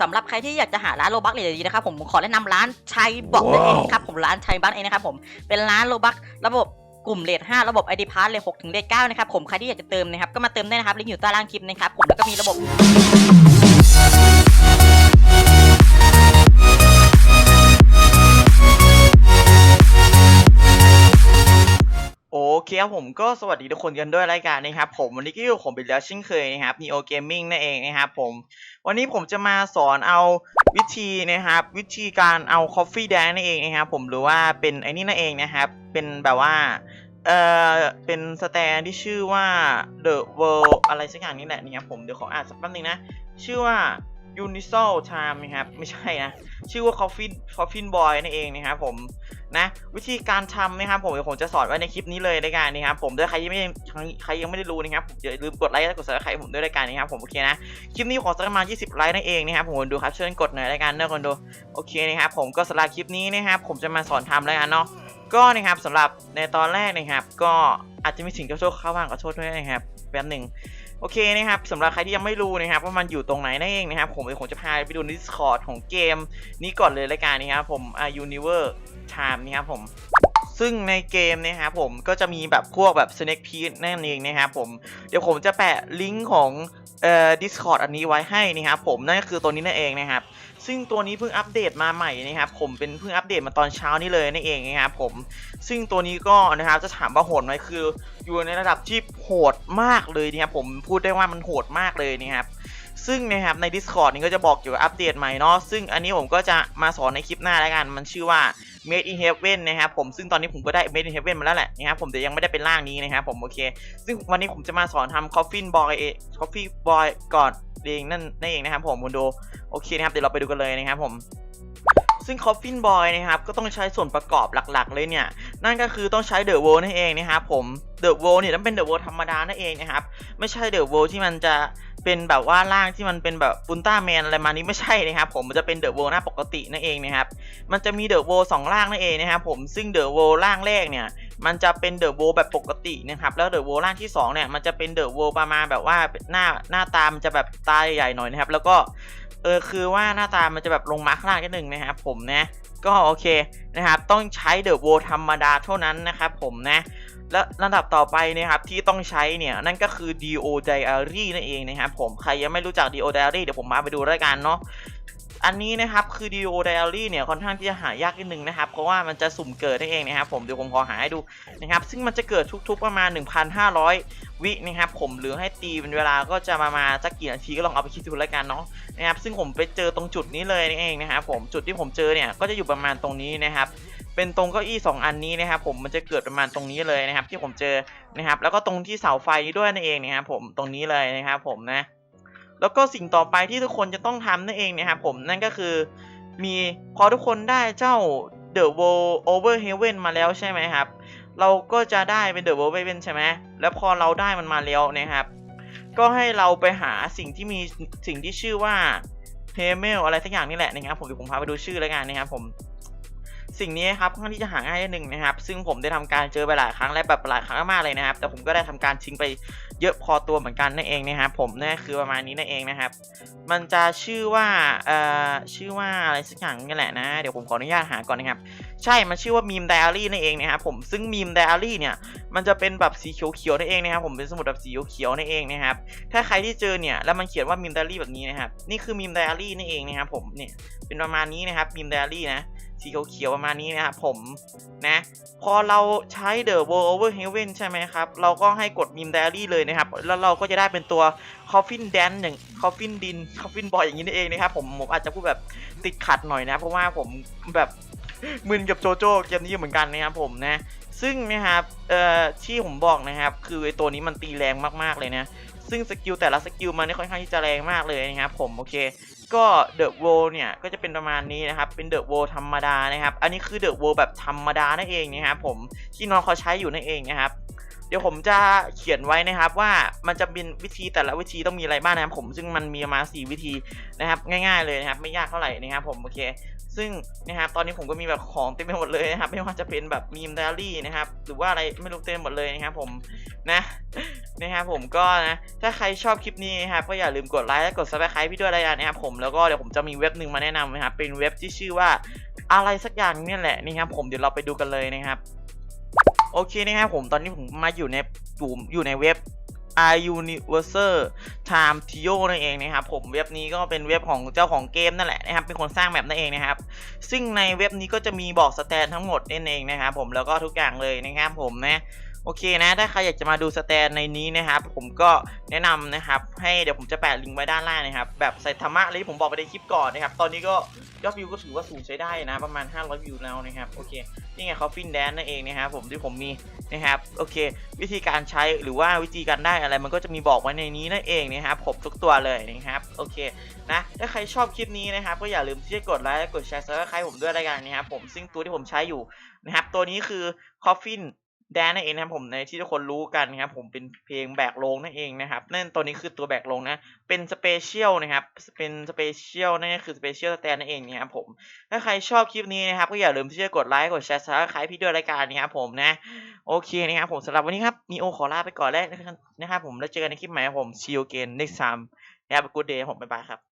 สำหรับใครที่อยากจะหาร้านโลบักเลยดีๆนะครับผมผมขอแนะนำร้านชัยบอกนั่นเองครับผมร้านชัยบักเองนะครับผมเป็นร้านโลบักระบบกลุ่มเลท5ระบบ ID p a s s เลท6ถึงเลท9นะครับผมใครที่อยากจะเติมนะครับก็มาเติมได้นะครับลิงก์อยู่ใต้ล่างคลิปนะครับผมแล้วก็มีระบบ เคครับผมก็สวัสดีทุกคนกันด้วยรายการนะครับผมวันนี้ก็อยู่ผมเป็นแล้วเช่นเคยนะครับ Neo Gaming นั่นเองนะครับผมวันนี้ผมจะมาสอนเอาวิธีนะครับ วิธีการเอา Coffee d a n นั่นเองนะครับผมหรือว่าเป็นไอ้นี่นั่นเองนะครับ เป็นแบบว่าเออเป็นสแตนที่ชื่อว่า The World อะไรสักอย่างนี่แหละนี่ครับผมเดี๋ยวขออ่านสักแป๊บนึงนะ ชื่อว่า Unisol Time นะครับ ไม่ใช่นะ ชื่อว่า Coffee Coffin Boy นั่นเองนะครับผมนะวิธีการทำนะครับผมเดี๋ยวผมจะสอนไว้ในคลิปนี้เลยรายการนะครับผมด้วยใครยังไม่ใครยังไม่ได้รู้นะครับผมอย่าลืมกดไลค์และกดซับสไครต์ผมด้วยรายการนี้ครับผมโอเคนะคลิปนี้ขอสักประมาณ20 ไลค์นั่นเองนะครับผมคนดูครับช่วยกดหน่อยรายการเนอะคนดูโอเคนะครับผมก็สำหรับคลิปนี้นะครับผมจะมาสอนทำรายการเนาะก็นะครับสำหรับในตอนแรกนะครับ ก็อาจจะมีสิ่งเจ้าโชคเข้าบ้างขอโทษด้วยนะครับแป๊บหนึ่ง โอเคนะครับสำหรับใครที่ยังไม่รู้นะครับว่ามันอยู่ตรงไหนนั่นเองนะครับผมเดี๋ยวผมจะพาไปดู Discord ของเกม นี้ก่อนเลยรายการนี้ครับผมอ่า Universe Time นี่ครับผม ซึ่งในเกมเนะครับผมก็จะมีแบบพวกแบบ Snake p e a นั่นเองนะครับผมเดี๋ยวผมจะแปะลิงก์ของเอ่อ Discord อันนี้ไว้ให้นะครับผมนั่นก็คือตัวนี้นั่นเองนะครับซึ่งตัวนี้เพิ่งอัปเดตมาใหม่นะครับผมเป็นเพิ่งอัปเดตมาตอนเช้านี้เลยนั่นเองนะครับผมซึ่งตัวนี้ก็นะครับจะถามว่าโหดไหมคือ อยู่ในระดับที่โหดมากเลยนะครับผมพูดได้ว่ามันโหดมากเลยนะครับ ซึ่งนะครับใน Discord นี้ก็จะบอกเกี่ยวกับอัปเดตใหม่เนาะซึ่งอันนี้ผมก็จะมาสอนในคลิปหน้าแล้วกัน มันชื่อว่า Made in Heaven นะครับผมซึ่งตอนนี้ผมก็ได้ Made in Heaven มาแล้วแหละนะครับผมแต่ยังไม่ได้เป็นร่างนี้นะครับผมโอเค ซึ่งวันนี้ผมจะมาสอนทำ Coffin Boy Coffee Boy ก่อนเองนั่นนั่นเองนะครับผมคุณดูโอเคนะครับเดี๋ยวเราไปดูกันเลยนะครับผมซึ่ง Coffin Boy นะครับก็ต้องใช้ส่วนประกอบหลักๆเลยเนี่ย นั่นก็คือต้องใช้ The World นั่นเองนะครับผม The World เนี่ยต้องเป็น The World ธรรมดานั่นเองนะครับไม่ใช่ The World ที่มันจะเป็นแบบว่าร่างที่มันเป็นแบบอุลตร้าแมนอะไรมานี้ไม่ใช่นะครับผมมันจะเป็น The World หน้าปกตินั่นเองนะครับมันจะมี The World สองร่างนั่นเองนะครับผมซึ่ง The World ร่างแรกเนี่ยมันจะเป็น The World แบบปกตินะครับแล้ว The World ร่างที่สองเนี่ยมันจะเป็น The World ประมาณแบบว่าหน้าหน้าตามันจะแบบตาใหญ่ๆหน่อยนะครับแล้วก็ เออคือว่าหน้าตามันจะแบบลงมาข้างล่างนิดนึงนะครับผมนะก็โอเคนะครับต้องใช้เดอะโวธรรมดาเท่านั้นนะครับผมนะและระดับต่อไปนะครับที่ต้องใช้เนี่ยนั่นก็คือ DO Diary นั่นเองนะครับผมใครยังไม่รู้จัก DO Diary เดี๋ยวผมมาไปดูรายกันเนาะ อันนี้นะครับคือ DO Diary เนี่ยค่อนข้างที่จะหายากนิดนึงนะครับ เพราะว่ามันจะสุ่มเกิดนั่นเองนะครับผมเดี๋ยวผมขอหาให้ดูนะครับ ซึ่งมันจะเกิดทุกๆประมาณ 1,500 วินะครับผมหรือให้ตีเป็นเวลาก็จะประมาณสักกี่นาทีก็ลองเอาไปคิดดูแล้วกันเนาะนะครับ ซึ่งผมไปเจอตรงจุดนี้เลยนี่เองนะครับผมจุดที่ผมเจอเนี่ยก็จะอยู่ประมาณตรงนี้นะครับเป็นตรงเก้าอี้สองอันนี้นะครับผมมันจะเกิดประมาณตรงนี้เลยนะครับ ที่ผมเจอนะครับ แล้วก็ตรงที่เสาไฟด้วยนั่นเองนะครับผมตรงนี้เลยนะครับผมนะ แล้วก็สิ่งต่อไปที่ทุกคนจะต้องทำนั่นเองนะครับผมนั่นก็คือ มีพอทุกคนได้เจ้า The World Over Heaven มาแล้วใช่ไหมครับ เราก็จะได้เป็น The World Heaven ใช่ไหมแล้วพอเราได้มันมาแล้วนะครับก็ให้เราไปหาสิ่งที่มีสิ่งที่ชื่อว่าเฮเมลอะไรสักอย่างนี่แหละนะครับผมเดี๋ยวผมพาไปดูชื่อแล้วกันนะครับผม สิ่งนี้ครับค่อนข้างที่จะหาง่ายนิดนึงนะครับ ซึ่งผมได้ทำการเจอไปหลายครั้งและแบบหลายครั้งมากเลยนะครับ แต่ผมก็ได้ทำการทิ้งไปเยอะพอตัวเหมือนกันนั่นเองนะครับผมนั่คือประมาณนี้นั่นเองนะครับ มันจะชื่อว่าเอ่อชื่อว่าอะไรสักอย่างนี่แหละนะเดี๋ยวผมขออนุญาตหาก่อนนะครับ ใช่มันชื่อว่ามีมไดอารี่นั่นเองนะครับผมซึ่งมีมไดอารี่เนี่ยมันจะเป็นแบบสีเขียวๆนั่นเองนะครับผมเป็นสมุดแบบสีเขียวๆนั่นเองนะครับถ้าใครที่เจอเนี่ยแล้วมันเขียนว่ามีมไดอารี่แบบนี้นะครับนี่คือมีมไดอารี่นั่นเองนะครับผมเนี่ยเป็นประมาณนี้นะครับมีมไดอารี่นะ สีเขียวๆประมาณนี้นะครับผมนะพอเราใช้ The World Over Heaven ใช่ไหมครับ เราก็ให้กดมีมไดอารี่เลยนะครับ แล้วเราก็จะได้เป็นตัว Coffin Dance อย่าง Coffin Din Coffin Boy อย่างนี้นั่เองนะครับผมผมอาจจะพูดแบบติดขัดหน่อยนะ เพราะว่าผมแบบมึนกับโจโจ้เกมนี้เหมือนกันนะครับผมนะ ซึ่งนะครับเอ่อที่ผมบอกนะครับ คือไอตัวนี้มันตีแรงมากๆเลยนะ ซึ่งสกิลแต่ละสกิลมันนี่ค่อนข้างที่จะแรงมากเลยนะครับผมโอเคก็เดอะโวเนี่ยก็จะเป็นประมาณนี้นะครับเป็นเดอะโวธรรมดานะครับ อันนี้คือเดอะโวแบบธรรมดานั่นเองนะครับผมที่น้องเขาใช้อยู่นั่นเองนะครับเดี๋ยวผมจะเขียนไว้นะครับว่ามันจะเป็นวิธีแต่ละวิธีต้องมีอะไรบ้างนะครับผมซึ่งมันมีมาสี่วิธีนะครับ ง่ายๆเลยนะครับ ไม่ยากเท่าไหร่นะครับผมโอเค ซึ่งนะครับตอนนี้ผมก็มีแบบของเต็มไปหมดเลยนะครับ ไม่ว่าจะเป็นแบบมีมไดอารี่นะครับ หรือว่าอะไรไม่รู้เต็มหมดเลยนะครับผมนะ นะครับผมก็นะถ้าใครชอบคลิปนี้นะครับก็อย่าลืมกดไลค์และกด subscribe พี่ด้วยอะไรกันนะครับผมแล้วก็เดี๋ยวผมจะมีเว็บหนึ่งมาแนะนำนะครับเป็นเว็บที่ชื่อว่าอะไรสักอย่างเนี่ยแหละนี่ครับผมเดี๋ยวเราไปดูกันเลยนะครับโอเคนะครับผมตอนนี้ผมมาอยู่ในอยู่อยู่ในเว็บ i Universal Time Tio นั่นเองนะครับผมเว็บนี้ก็เป็นเว็บของเจ้าของเกมนั่นแหละนะครับเป็นคนสร้างแบบนั่นเองนะครับ ซึ่งในเว็บนี้ก็จะมีบอกสแตนทั้งหมดนั่นเองนะครับผมแล้วก็ทุกอย่างเลยนะครับผมนะ โอเคนะ ถ้าใครอยากจะมาดูสแตนในนี้นะครับ ผมก็แนะนำนะครับ ให้เดี๋ยวผมจะแปะลิงก์ไว้ด้านล่างนะครับ แบบใส่ธรรมะเลยที่ผมบอกไปในคลิปก่อนนะครับ ตอนนี้ก็ยอดวิวก็ถือว่าสูงใช้ได้นะ ประมาณ 500 วิวแล้วนะครับ โอเค นี่ไงเขาฟินแดนนั่นเองนะครับผมที่ผมมีนะครับ โอเค วิธีการใช้หรือว่าวิธีการได้อะไรมันก็จะมีบอกไว้ในนี้นั่นเองนะครับผมทุกตัวเลยนะครับ โอเคนะ ถ้าใครชอบคลิปนี้นะครับ ก็อย่าลืมที่จะกดไลค์ กดแชร์ซับสไครต์ผมด้วยรายการนะครับผมซึ่งตัวที่ผมใช้อยู่นะครับ ตัวนี้คือ Coffin แดนนั่นเองนะครับผมในที่ทุกคนรู้กันนะครับผมเป็นเพลงแบกลงนั่นเองนะครับนั่นตัวนี้คือตัวแบกลงนะเป็นสเปเชียลนะครับเป็นสเปเชียลนั่นคือสเปเชียลสแตนนั่นเองนะครับผมถ้าใครชอบคลิปนี้นะครับก็อย่าลืมที่จะกดไลค์กดแชร์ซับสไครต์พี่ด้วยรายการนะครับผมนะโอเคนะครับผมสำหรับวันนี้ครับมีโอขอลาไปก่อนแล้วนะครับผมแล้วเจอกันในคลิปใหม่ครับผม see you again next time นะครับ good day ผมบ๊ายบายครับ